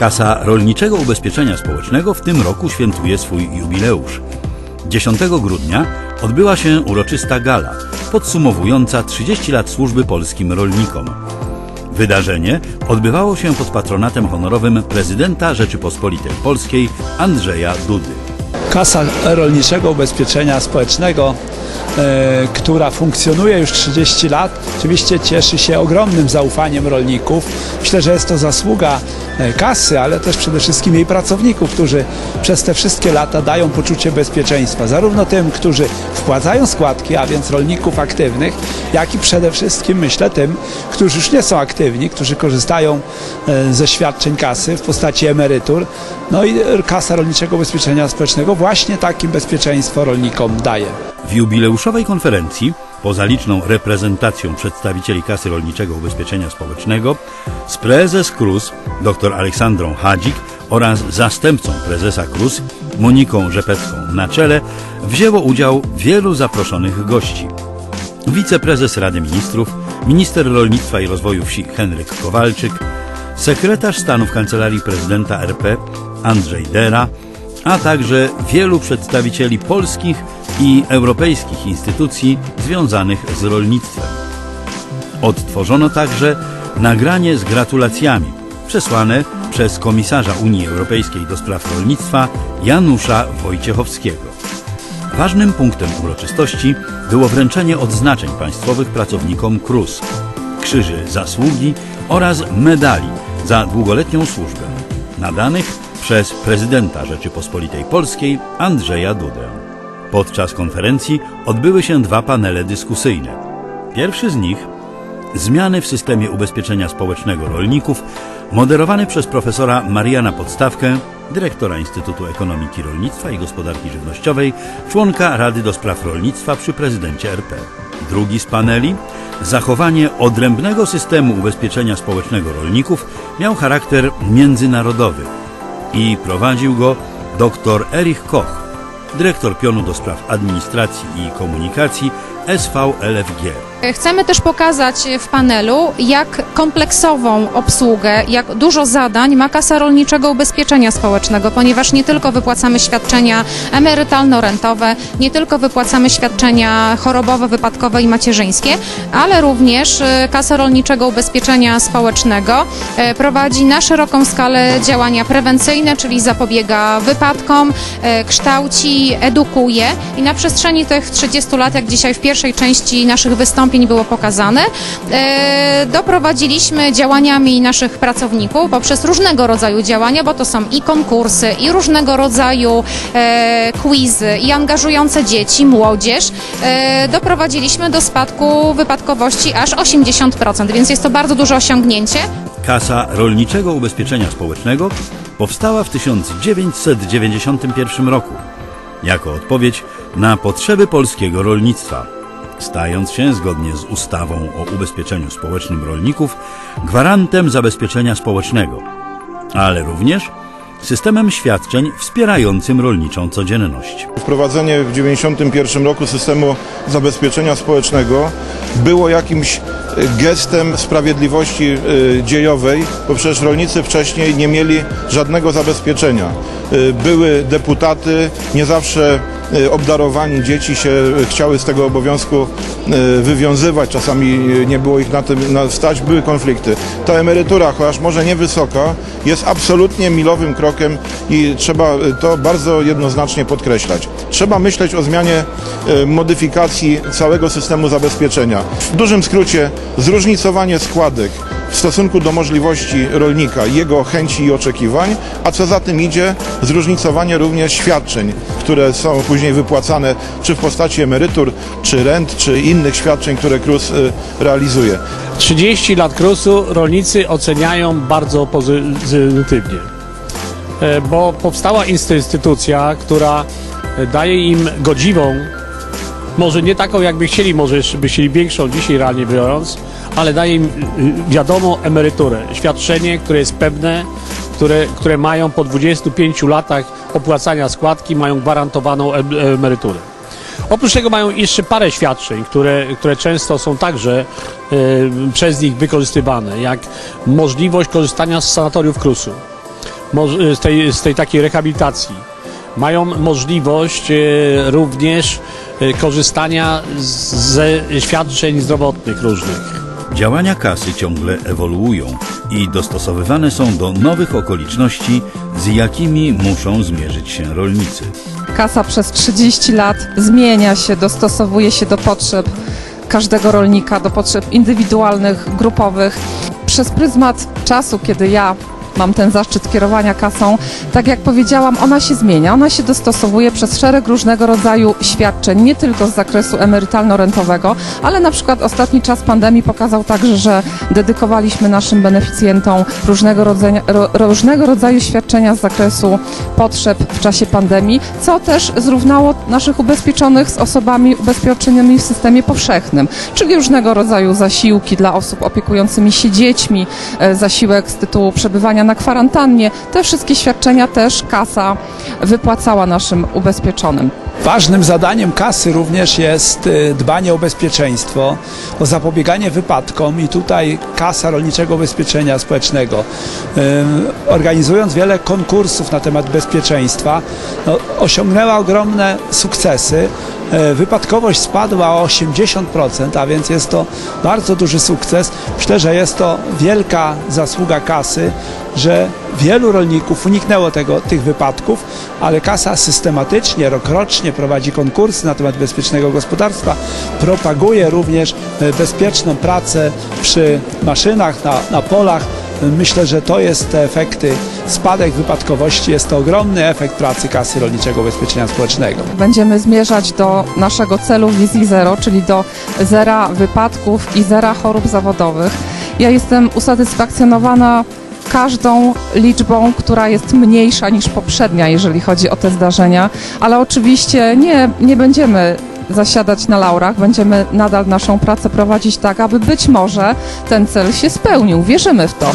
Kasa Rolniczego Ubezpieczenia Społecznego w tym roku świętuje swój jubileusz. 10 grudnia odbyła się uroczysta gala podsumowująca 30 lat służby polskim rolnikom. Wydarzenie odbywało się pod patronatem honorowym prezydenta Rzeczypospolitej Polskiej Andrzeja Dudy. Kasa Rolniczego Ubezpieczenia Społecznego, e, która funkcjonuje już 30 lat, oczywiście cieszy się ogromnym zaufaniem rolników. Myślę, że jest to zasługa e, kasy, ale też przede wszystkim jej pracowników, którzy przez te wszystkie lata dają poczucie bezpieczeństwa, zarówno tym, którzy wpłacają składki, a więc rolników aktywnych, jak i przede wszystkim, myślę, tym, którzy już nie są aktywni, którzy korzystają e, ze świadczeń kasy w postaci emerytur. No i Kasa Rolniczego Ubezpieczenia Społecznego właśnie takim bezpieczeństwo rolnikom daje. W jubileuszowej konferencji, poza liczną reprezentacją przedstawicieli Kasy Rolniczego Ubezpieczenia Społecznego, z prezes KRUS dr Aleksandrą Hadzik oraz zastępcą prezesa KRUS Moniką Rzepecką na czele wzięło udział wielu zaproszonych gości. Wiceprezes Rady Ministrów, minister rolnictwa i rozwoju wsi Henryk Kowalczyk, sekretarz stanu w Kancelarii Prezydenta RP Andrzej Dera, a także wielu przedstawicieli polskich i europejskich instytucji związanych z rolnictwem. Odtworzono także nagranie z gratulacjami przesłane przez komisarza Unii Europejskiej do spraw rolnictwa Janusza Wojciechowskiego. Ważnym punktem uroczystości było wręczenie odznaczeń państwowych pracownikom KRUS, krzyży zasługi oraz medali za długoletnią służbę, nadanych przez prezydenta Rzeczypospolitej Polskiej Andrzeja Dudę. Podczas konferencji odbyły się dwa panele dyskusyjne. Pierwszy z nich Zmiany w systemie ubezpieczenia społecznego rolników, moderowany przez profesora Mariana Podstawkę, dyrektora Instytutu Ekonomiki Rolnictwa i Gospodarki Żywnościowej, członka Rady do Spraw Rolnictwa przy prezydencie RP. Drugi z paneli, zachowanie odrębnego systemu ubezpieczenia społecznego rolników, miał charakter międzynarodowy i prowadził go dr Erich Koch, dyrektor pionu do spraw administracji i komunikacji SVLFG. Chcemy też pokazać w panelu, jak kompleksową obsługę, jak dużo zadań ma Kasa Rolniczego Ubezpieczenia Społecznego, ponieważ nie tylko wypłacamy świadczenia emerytalno-rentowe, nie tylko wypłacamy świadczenia chorobowe, wypadkowe i macierzyńskie, ale również e, Kasa Rolniczego Ubezpieczenia Społecznego e, prowadzi na szeroką skalę działania prewencyjne, czyli zapobiega wypadkom, e, kształci, edukuje i na przestrzeni tych 30 lat, jak dzisiaj w pierwszej części naszych wystąpień było pokazane, e, doprowadziliśmy działaniami naszych pracowników poprzez różnego rodzaju działania, bo to są i konkursy, i różnego rodzaju e, quizy, i angażujące dzieci, młodzież, e, doprowadziliśmy do spadku wypadkowości aż 80%, więc jest to bardzo duże osiągnięcie. Kasa Rolniczego Ubezpieczenia Społecznego powstała w 1991 roku jako odpowiedź na potrzeby polskiego rolnictwa, stając się zgodnie z ustawą o ubezpieczeniu społecznym rolników gwarantem zabezpieczenia społecznego, ale również systemem świadczeń wspierającym rolniczą codzienność. Wprowadzenie w 1991 roku systemu zabezpieczenia społecznego było jakimś e, gestem sprawiedliwości e, dziejowej, bo przecież rolnicy wcześniej nie mieli żadnego zabezpieczenia. E, Były deputaty, nie zawsze obdarowani dzieci się e, chciały z tego obowiązku e, wywiązywać, czasami nie było ich na tym na stać, były konflikty. Ta emerytura, chociaż może niewysoka, jest absolutnie milowym krokiem i trzeba to bardzo jednoznacznie podkreślać. Trzeba myśleć o zmianie modyfikacji całego systemu zabezpieczenia. W dużym skrócie zróżnicowanie składek w stosunku do możliwości rolnika, jego chęci i oczekiwań, a co za tym idzie, zróżnicowanie również świadczeń, które są później wypłacane czy w postaci emerytur, czy rent, czy innych świadczeń, które KRUS y, realizuje. 30 lat KRUS-u rolnicy oceniają bardzo pozytywnie, E, bo powstała instytucja, która daje im godziwą, może nie taką jakby chcieli, może jeszcze by chcieli większą dzisiaj realnie biorąc, ale daje im y, wiadomo emeryturę, świadczenie, które jest pewne, które, które mają po 25 latach opłacania składki, mają gwarantowaną em- emeryturę. Oprócz tego mają jeszcze parę świadczeń, które, które często są także e, przez nich wykorzystywane, jak możliwość korzystania z sanatoriów KRUS-u. moż- z tej, z tej takiej rehabilitacji. Mają możliwość e, również korzystania z- ze świadczeń zdrowotnych różnych. Działania kasy ciągle ewoluują i dostosowywane są do nowych okoliczności, z jakimi muszą zmierzyć się rolnicy. Kasa przez 30 lat zmienia się, dostosowuje się do potrzeb każdego rolnika, do potrzeb indywidualnych, grupowych. Przez pryzmat czasu, kiedy ja mam ten zaszczyt kierowania kasą, tak jak powiedziałam, ona się zmienia, ona się dostosowuje przez szereg różnego rodzaju świadczeń, nie tylko z zakresu emerytalno-rentowego, ale na przykład ostatni czas pandemii pokazał także, że dedykowaliśmy naszym beneficjentom różnego rodzaju, ro, różnego rodzaju świadczenia z zakresu potrzeb w czasie pandemii, co też zrównało naszych ubezpieczonych z osobami ubezpieczonymi w systemie powszechnym, czyli różnego rodzaju zasiłki dla osób opiekującymi się dziećmi, e, zasiłek z tytułu przebywania na kwarantannie. Te wszystkie świadczenia też kasa wypłacała naszym ubezpieczonym. Ważnym zadaniem kasy również jest y, dbanie o bezpieczeństwo, o zapobieganie wypadkom i tutaj Kasa Rolniczego Ubezpieczenia Społecznego, organizując wiele konkursów na temat bezpieczeństwa, no, osiągnęła ogromne sukcesy. Y, Wypadkowość spadła o 80%, a więc jest to bardzo duży sukces. Myślę, że jest to wielka zasługa kasy, że wielu rolników uniknęło tego, tych wypadków, ale kasa systematycznie, rokrocznie prowadzi konkursy na temat bezpiecznego gospodarstwa, propaguje również e, bezpieczną pracę przy maszynach, na, na polach. Myślę, że to jest te efekty. Spadek wypadkowości jest to ogromny efekt pracy Kasy Rolniczego Ubezpieczenia Społecznego. Będziemy zmierzać do naszego celu wizji zero, czyli do zera wypadków i zera chorób zawodowych. Ja jestem usatysfakcjonowana każdą liczbą, która jest mniejsza niż poprzednia, jeżeli chodzi o te zdarzenia, ale oczywiście nie, nie będziemy zasiadać na laurach, będziemy nadal naszą pracę prowadzić tak, aby być może ten cel się spełnił. Wierzymy w to.